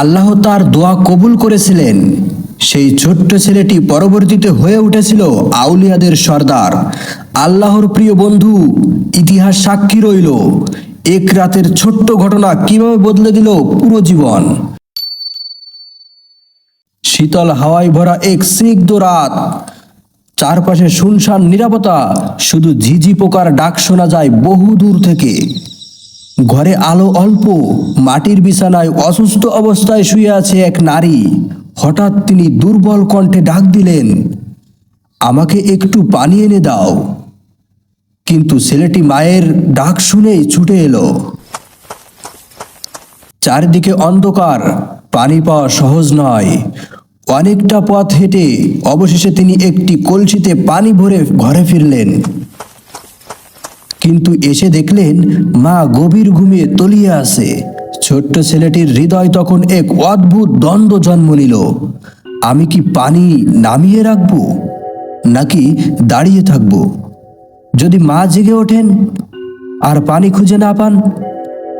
আল্লাহ তার দোয়া কবুল করেছিলেন। সেই ছোট্ট ছেলেটি পরবর্তীতে হয়ে উঠেছিল আউলিয়াদের সর্দার। আল্লাহর প্রিয় বন্ধু, ইতিহাস সাক্ষী রইল। এক রাতের ছোট্ট ঘটনা কীভাবে বদলে দিল পুরো জীবন? শীতল হাওয়ায় ভরা এক স্নিগ্ধ রাত। চারপাশে শুনশান নিরাপত্তা, শুধু ঝিঝি পোকার ডাক শোনা যায় বহু দূর থেকে। ঘরে আলো অল্প, মাটির বিছানায় অসুস্থ অবস্থায় শুয়ে আছে এক নারী। হঠাৎ তিনি দুর্বল কণ্ঠে ডাক দিলেন, আমাকে একটু পানি এনে দাও। কিন্তু ছেলেটি মায়ের ডাক শুনেই ছুটে এলো। চারিদিকে অন্ধকার, পানি পাওয়া সহজ নয়। অনেকটা পথ হেঁটে অবশেষে তিনি একটি কলসিতে পানি ভরে ঘরে ফিরলেন। কিন্তু এসে দেখলেন মা গভীর ঘুমিয়ে তলিয়ে আছে। ছোট্ট ছেলেটির হৃদয় তখন এক অদ্ভুত দ্বন্দ্ব জন্ম নিল। আমি কি পানি নামিয়ে রাখব, নাকি দাঁড়িয়ে থাকব? যদি মা জেগে ওঠেন আর পানি খুঁজে না পান,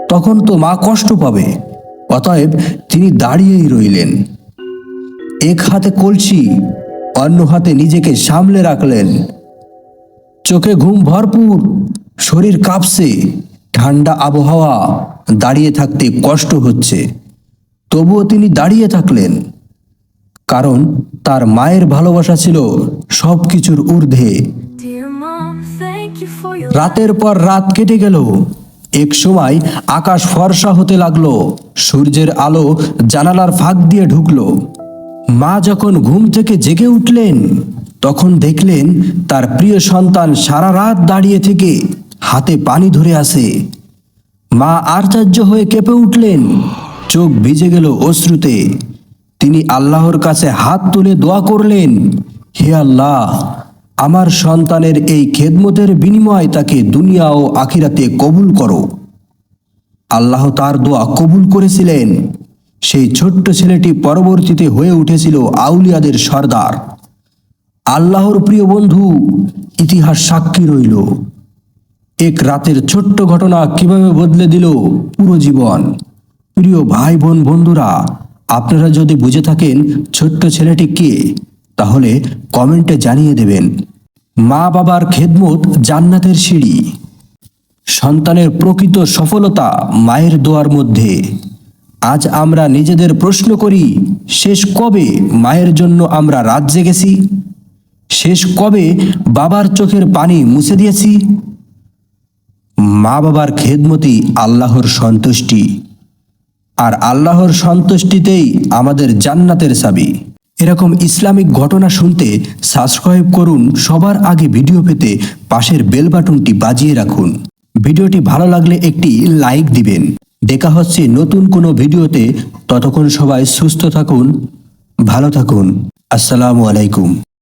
তখন তো মা কষ্ট পাবে। অতএব তিনি দাঁড়িয়েই রইলেন। এক হাতে কলসি, অন্য হাতে নিজেকে সামলে রাখলেন। চোখে ঘুম ভরপুর শরীর কাঁপছে ঠান্ডা আবহাওয়া দাঁড়িয়ে থাকতে কষ্ট হচ্ছে। তবুও তিনি দাঁড়িয়ে থাকলেন। কারণ তার মায়ের ভালোবাসা ছিল সব কিছুর ঊর্ধ্বে রাতের পর রাত কেটে গেল। এক সময় আকাশ ফর্সা হতে লাগল সূর্যের আলো জানালার ফাঁক দিয়ে ঢুকলো। মা যখন ঘুম থেকে জেগে উঠলেন তখন দেখলেন তার প্রিয় সন্তান সারা রাত দাঁড়িয়ে থেকে হাতে পানি ধরে আসে। মা আশ্চর্য হয়ে কেঁপে উঠলেন। চোখ ভিজে গেল অশ্রুতে। তিনি আল্লাহর কাছে হাত তুলে দোয়া করলেন, হে আল্লাহ, আমার সন্তানের এই খেদমতের বিনিময় তাকে দুনিয়া ও আখিরাতে কবুল করো। আল্লাহ তার দোয়া কবুল করেছিলেন। সেই ছোট্ট ছেলেটি পরবর্তীতে হয়ে উঠেছিল আউলিয়াদের সর্দার। আল্লাহর প্রিয় বন্ধু, ইতিহাস সাক্ষী রইল। এক রাতের ছোট্ট ঘটনা কীভাবে বদলে দিল পুরো জীবন? প্রিয় ভাই বোন বন্ধুরা, আপনারা যদি বুঝে থাকেন ছোট্ট ছেলেটি কে, তাহলে কমেন্টে জানিয়ে দেবেন। মা বাবার খেদমত জান্নাতের সিঁড়ি। সন্তানের প্রকৃত সফলতা মায়ের দোয়ার মধ্যে। আজ আমরা নিজেদের প্রশ্ন করি, শেষ কবে মায়ের জন্য আমরা রাত জেগেছি? শেষ কবে বাবার চোখের পানি মুছে দিয়েছি? মা বাবার খেদমতি আল্লাহর সন্তুষ্টি। আর আল্লাহর সন্তুষ্টিতেই আমাদের জান্নাতের চাবি। এরকম ইসলামিক ঘটনা শুনতে সাবস্ক্রাইব করুন, সবার আগে ভিডিও পেতে পাশের বেল বাটনটি বাজিয়ে রাখুন। ভিডিওটি ভালো লাগলে একটি লাইক দিবেন। দেখা হচ্ছে নতুন কোনো ভিডিওতে। ততক্ষণ সবাই সুস্থ থাকুন, ভালো থাকুন। আসসালামু আলাইকুম।